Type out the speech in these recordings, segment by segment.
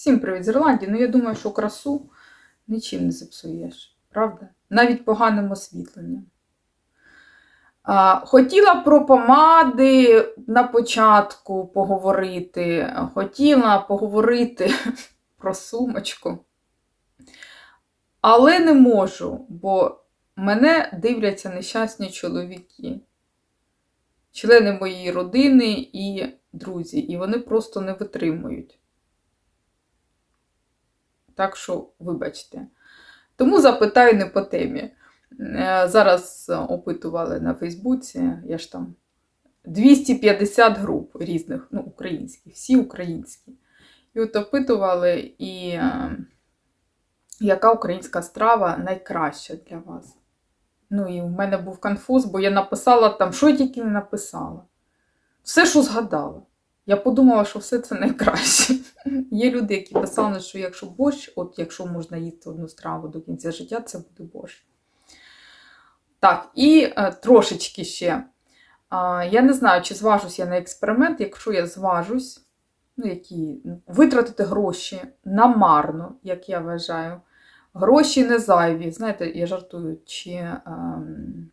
Всім привіт з Ірландії. Ну, я думаю, що красу нічим не зіпсуєш, правда? Навіть поганим освітленням. Хотіла про помади на початку поговорити. Хотіла поговорити про сумочку. Але не можу, бо мене дивляться нещасні чоловіки, члени моєї родини і друзі, і вони просто не витримують. Так що, вибачте. Тому запитаю не по темі. Е, Зараз опитували на Фейсбуці, я ж там 250 груп різних, ну, українських, всі українські. І от опитували, і е, яка українська страва найкраща для вас. Ну, і в мене був конфуз, бо я написала там, що я тільки не написала. Все, що згадала. Я подумала, що все це найкраще. Є люди, які писали, що якщо борщ, от якщо можна їсти одну страву до кінця життя, це буде борщ. Так, і е, трошечки ще. А, я не знаю, чи зважусь я на експеримент, якщо я зважусь, ну, які, витратити гроші намарно, як я вважаю. Гроші не зайві. Знаєте, я жартую, чи ем,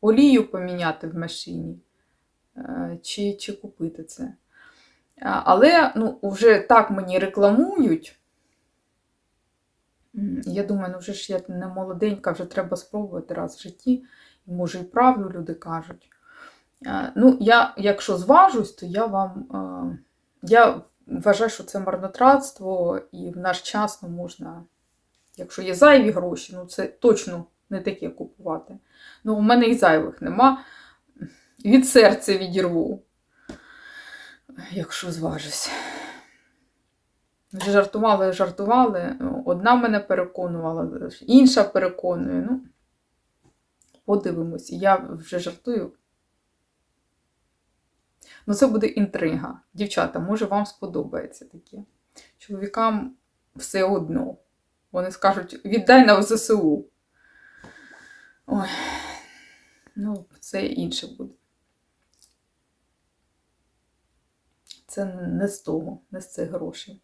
олію поміняти в машині, е, чи, чи купити це. Але ну, вже так мені рекламують. Я думаю, ну вже ж я не молоденька, вже треба спробувати раз в житті. Може і правду люди кажуть. Ну, я, якщо зважусь, то я вам. Я вважаю, що це марнотратство, і в наш час ну, можна, якщо є зайві гроші, ну це точно не таке купувати. Ну, у мене і зайвих нема. Від серця відірву, якщо зважусь. Вже жартували, жартували. Одна мене переконувала, інша переконує. Ну, подивимось. Я вже жартую. Ну, це буде інтрига. Дівчата, може, вам сподобається таке. Чоловікам все одно. Вони скажуть, віддай на ЗСУ. Ой, ну, це інше буде. Це не з того, не з цих грошей.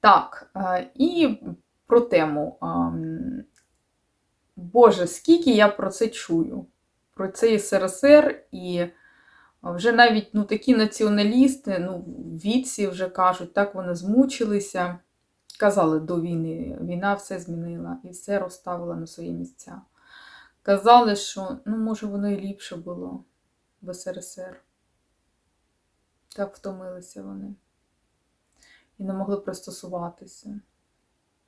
Так, е, і про тему. Ем, Боже, скільки я про це чую, про цей СРСР, і вже навіть ну, такі націоналісти, ну, віці вже кажуть, так вони змучилися. Казали до війни, війна все змінила і все розставила на свої місця. Казали, що ну, може воно і ліпше було в СРСР. Так втомилися вони. І не могли пристосуватися.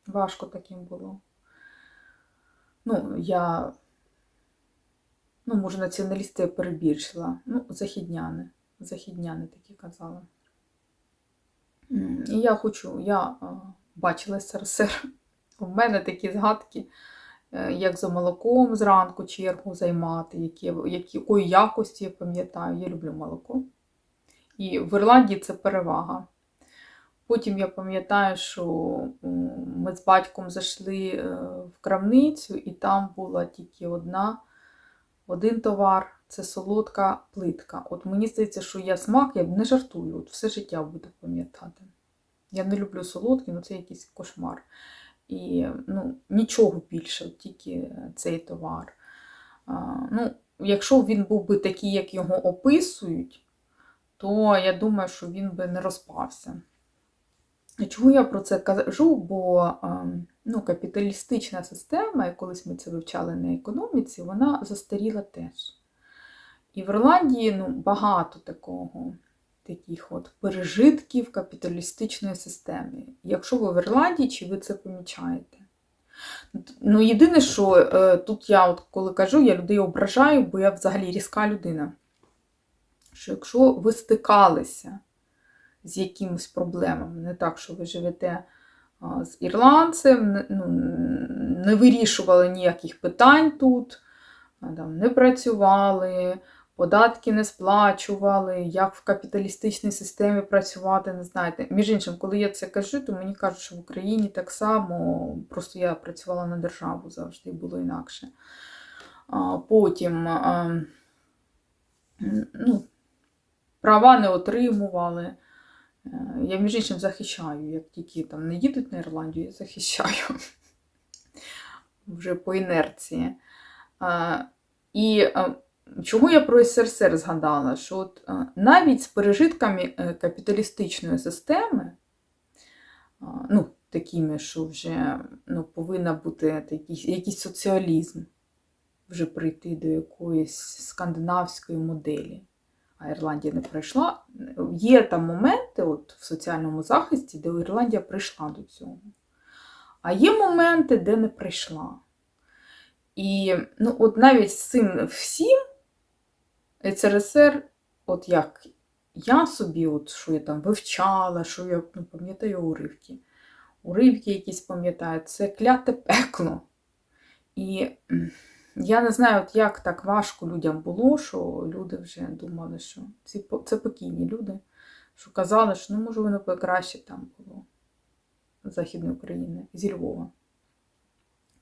Важко таким було. Ну, я, ну, може, націоналісти я перебільшила. Ну, західняни. Західняни такі казали. І я хочу, я бачила СРСР. У мене такі згадки, е, як за молоком зранку чергу займати, які, які, якої якості я пам'ятаю. Я люблю молоко. І в Ірландії це перевага. Потім я пам'ятаю, що ми з батьком зайшли е, в крамницю, і там була тільки одна, один товар це солодка плитка. От мені здається, що я смак, я не жартую, от все життя буду пам'ятати. Я не люблю солодкі, ну це якийсь кошмар. І ну, нічого більше, тільки цей товар. А, ну, якщо він був би такий, як його описують, то я думаю, що він би не розпався. Чому я про це кажу? Бо ем, ну, капіталістична система, і колись ми це вивчали на економіці, вона застаріла теж. І в Ірландії ну, багато такого, таких от пережитків капіталістичної системи. Якщо ви в Ірландії, чи ви це помічаєте? Ну, єдине, що е, тут я, от коли кажу, я людей ображаю, бо я взагалі різка людина. Що якщо ви стикалися з якимось проблемами. Не так, що ви живете з ірландцем, не, ну, не вирішували ніяких питань тут, не працювали, податки не сплачували, як в капіталістичній системі працювати, не знаєте. Між іншим, коли я це кажу, то мені кажуть, що в Україні так само, просто я працювала на державу завжди, було інакше. Потім ну, права не отримували Е, Я, між іншим, захищаю, як тільки там не їдуть на Ірландію, я захищаю вже по інерції. І а, чому я про СРСР згадала? Що от, навіть з пережитками е, капіталістичної системи, ну, такими, що вже ну, повинна бути такий, якийсь соціалізм, вже прийти до якоїсь скандинавської моделі. А Ірландія не прийшла. Є там моменти от, в соціальному захисті, де Ірландія прийшла до цього. А є моменти, де не прийшла. І ну, от навіть з цим всім СРСР, от як я собі, от, що я там вивчала, що я ну, пам'ятаю уривки. Уривки якісь пам'ятаю, це кляте пекло. І я не знаю, от як так важко людям було, що люди вже думали, що ці, це покійні люди, що казали, що ну, може воно краще там було з Західної України, зі Львова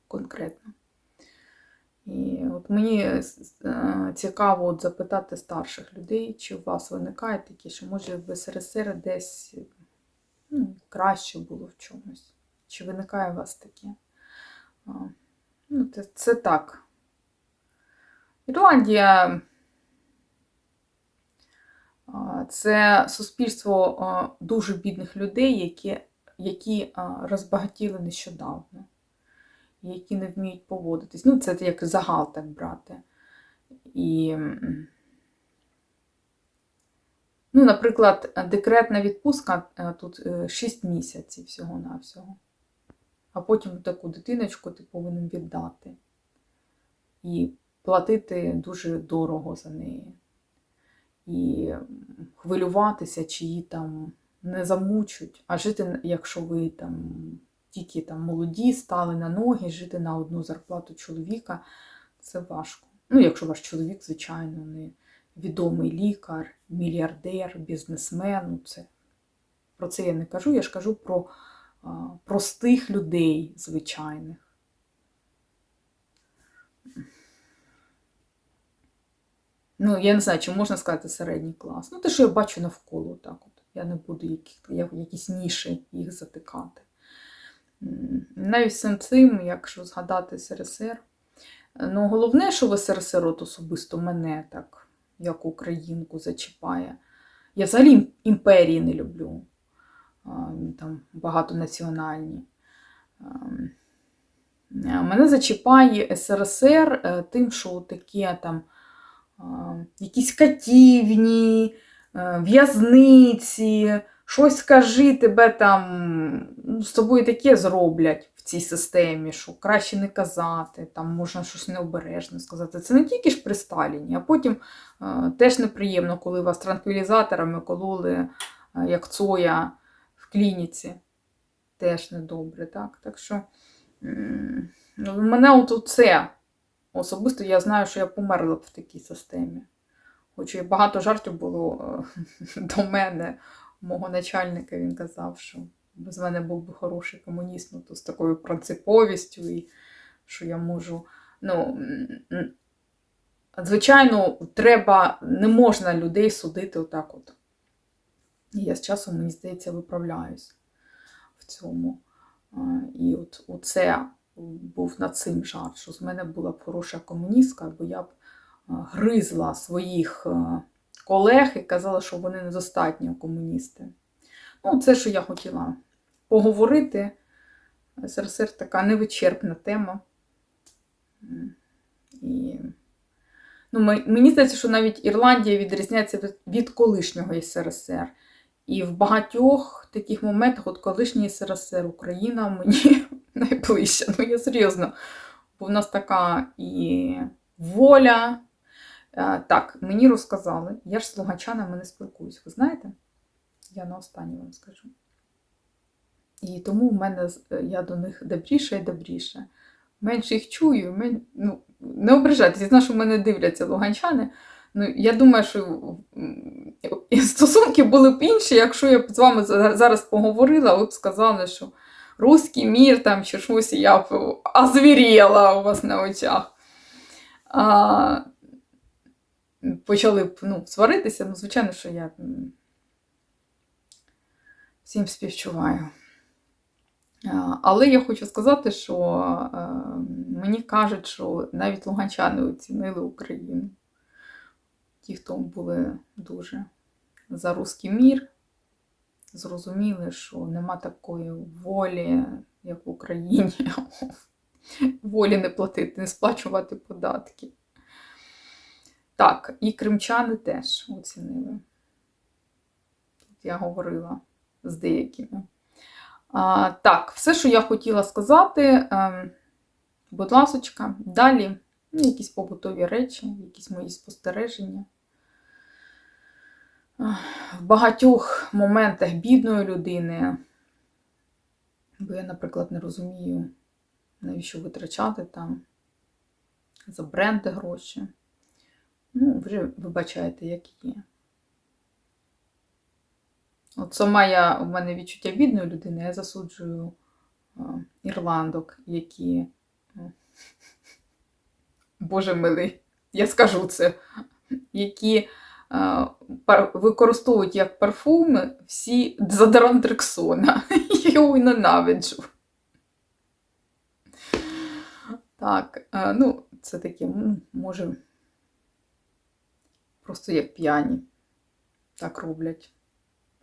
конкретно. І от мені е, цікаво от запитати старших людей, чи у вас виникає такі, що може в СРСР десь ну, краще було в чомусь. Чи виникає у вас таке? Ну, це, це так. Ірландія це суспільство дуже бідних людей, які, які розбагатіли нещодавно, які не вміють поводитись. Ну, це як загал так брати. І, ну, наприклад, декретна відпустка тут 6 місяців всього-навсього. А потім таку дитиночку ти повинен віддати. І платити дуже дорого за неї. І хвилюватися, чи її там не замучуть, а жити, якщо ви там тільки там молоді, стали на ноги, жити на одну зарплату чоловіка, це важко. Ну, якщо ваш чоловік, звичайно, не відомий лікар, мільярдер, бізнесмен, ну це про це я не кажу, я ж кажу про а, простих людей звичайних. Ну, я не знаю, чи можна сказати середній клас. Ну, те, що я бачу навколо, так от. Я не буду які, ніші їх затикати. Навіть всім цим, якщо згадати СРСР, ну, головне, що в СРСР от особисто мене так, як українку, зачіпає. Я взагалі імперії не люблю. Там багатонаціональні. Ем, Мене зачіпає СРСР е, тим, що таке там якісь катівні, е, в'язниці, щось скажи, тебе там ну, з тобою таке зроблять в цій системі, що краще не казати, там можна щось необережне сказати. Це не тільки ж при Сталіні, а потім е, теж неприємно, коли вас транквілізаторами кололи, е, як цоя в клініці. Теж недобре, так? Так що ну, мене от це Особисто я знаю, що я померла б в такій системі. Хоч і багато жартів було е, до мене, мого начальника, він казав, що без мене був би хороший комуніст, ну, то з такою принциповістю, і що я можу. Ну, звичайно, треба, не можна людей судити отак от. І я з часом, мені здається, виправляюсь в цьому. І от оце був над цим жарт, що з мене була б хороша комуністка, бо я б гризла своїх колег і казала, що вони недостатньо комуністи. Ну, це, що я хотіла поговорити. СРСР така невичерпна тема. І, ну, мені здається, що навіть Ірландія відрізняється від, від колишнього СРСР. І в багатьох таких моментах, от колишній СРСР, Україна мені найближча. Ну, я серйозно. Бо в нас така і воля. Е, Так, мені розказали, я ж з луганчанами не спілкуюсь, ви знаєте? Я на останнє вам скажу. І тому в мене е, я до них добріша і добріша. Менше їх чую, мен... ну, не ображайтесь, я знаю, що мене дивляться луганчани. Ну, я думаю, що і стосунки були б інші, якщо я б з вами зараз поговорила, ви б сказали, що руський мір там чи щось, я б озвіріла у вас на очах. А, почали б ну, сваритися, ну, звичайно, що я Всім співчуваю. Але я хочу сказати, що мені кажуть, що навіть луганчани оцінили Україну. Ті, хто були дуже за русський мір, зрозуміли, що нема такої волі, як в Україні. Волі не платити, не сплачувати податки. Так, і кримчани теж оцінили. Тут я говорила з деякими. А, так, все, що я хотіла сказати, ем, будь ласочка, далі ну, якісь побутові речі, якісь мої спостереження. В багатьох моментах бідної людини, бо я, наприклад, не розумію, навіщо витрачати там за бренди гроші. Ну, вже вибачайте, як є. От сама я, у мене відчуття бідної людини, я засуджую ірландок, які. ну, Боже милий, я скажу це, які використовують як парфуми всі дезодорант Рексона. Я його ненавиджу. Так, ну, це таке, може, просто як п'яні. Так роблять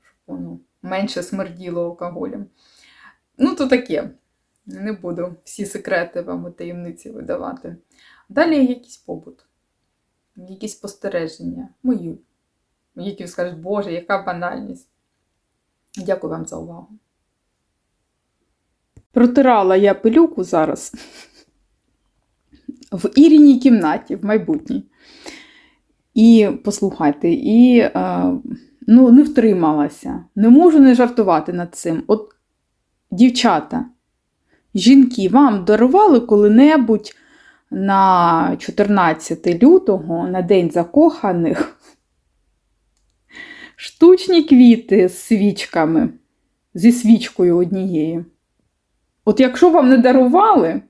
щоб воно менше смерділо алкоголем. Ну, то таке. Не буду всі секрети вам у таємниці видавати. Далі якийсь побут, якісь спостереження, мої, які скажуть, Боже, яка банальність. Дякую вам за увагу. Протирала я пилюку зараз в Іріній кімнаті, в майбутній. І послухайте, і е, ну, не втрималася. Не можу не жартувати над цим. От, дівчата, жінки, вам дарували коли-небудь на 14 лютого, на День закоханих, штучні квіти з свічками, зі свічкою однією. От якщо вам не дарували,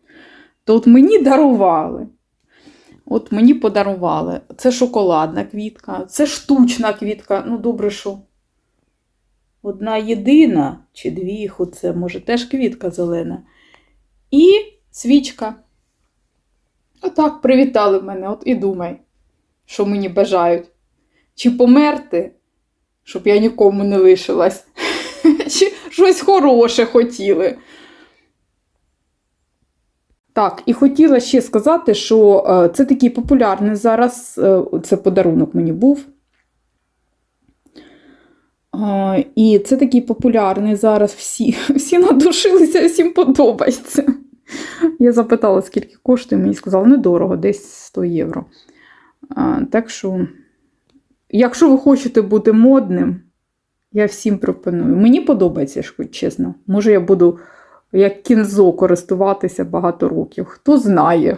то от мені дарували. От мені подарували. Це шоколадна квітка, це штучна квітка. Ну, добре, що одна єдина чи дві, оце, може, теж квітка зелена. І свічка. Отак привітали мене, от і думай, що мені бажають. Чи померти, щоб я нікому не лишилась, чи щось хороше хотіли. Так, і хотіла ще сказати, що е, це такий популярний зараз, е, це подарунок мені був. Е, І це такий популярний зараз всі, всі надушилися, всім подобається. Я запитала, скільки коштує, мені сказали, недорого, десь 100 євро. Так що, якщо ви хочете бути модним, я всім пропоную. Мені подобається, чесно. Може, я буду як кінзо користуватися багато років. Хто знає.